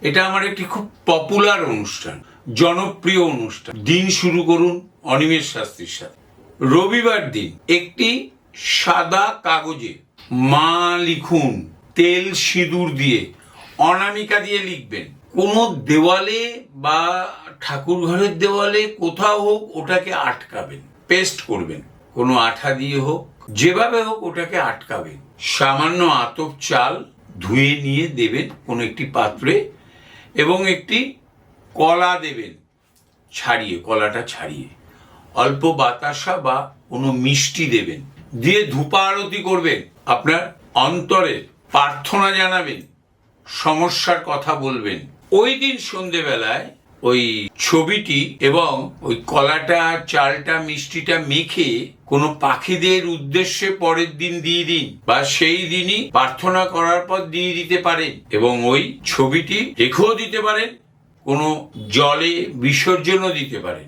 এটা আমার একটি খুব পপুলার অনুষ্ঠান, জনপ্রিয় অনুষ্ঠান। দিন শুরু করুন অনিমেষ শাস্ত্রীর সাথে। রবিবার দিন একটি সাদা কাগজে মা লিখুন, তেল সিঁদুর দিয়ে অনামিকা দিয়ে লিখবেন। কোনো দেওয়ালে বা ঠাকুর ঘরের দেওয়ালে কোথাও হোক ওটাকে আটকাবেন পেস্ট করবেন। কোনো আঠা দিয়ে হোক, যেভাবে হোক ওটাকে আটকাবেন। সামান্য আতপ চাল ধুয়ে নিয়ে দেবেন কোনো একটি পাত্রে এবং একটি কলা দেবেন ছাড়িয়ে, কলাটা ছাড়িয়ে। অল্প বাতাসা বা কোনো মিষ্টি দেবেন। দিয়ে ধূপা আরতি করবেন। আপনার অন্তরে প্রার্থনা জানাবেন, সমস্যার কথা বলবেন। ওই দিন সন্ধেবেলায় ওই ছবিটি এবং ওই কলাটা, চালটা, মিষ্টিটা মেখে কোনো পাখিদের উদ্দেশ্যে পরের দিন দিয়ে দিন বা সেই দিনই প্রার্থনা করার পর দিয়ে দিতে পারেন এবং ওই ছবিটি রেখেও দিতে পারেন, কোনো জলে বিসর্জনও দিতে পারেন।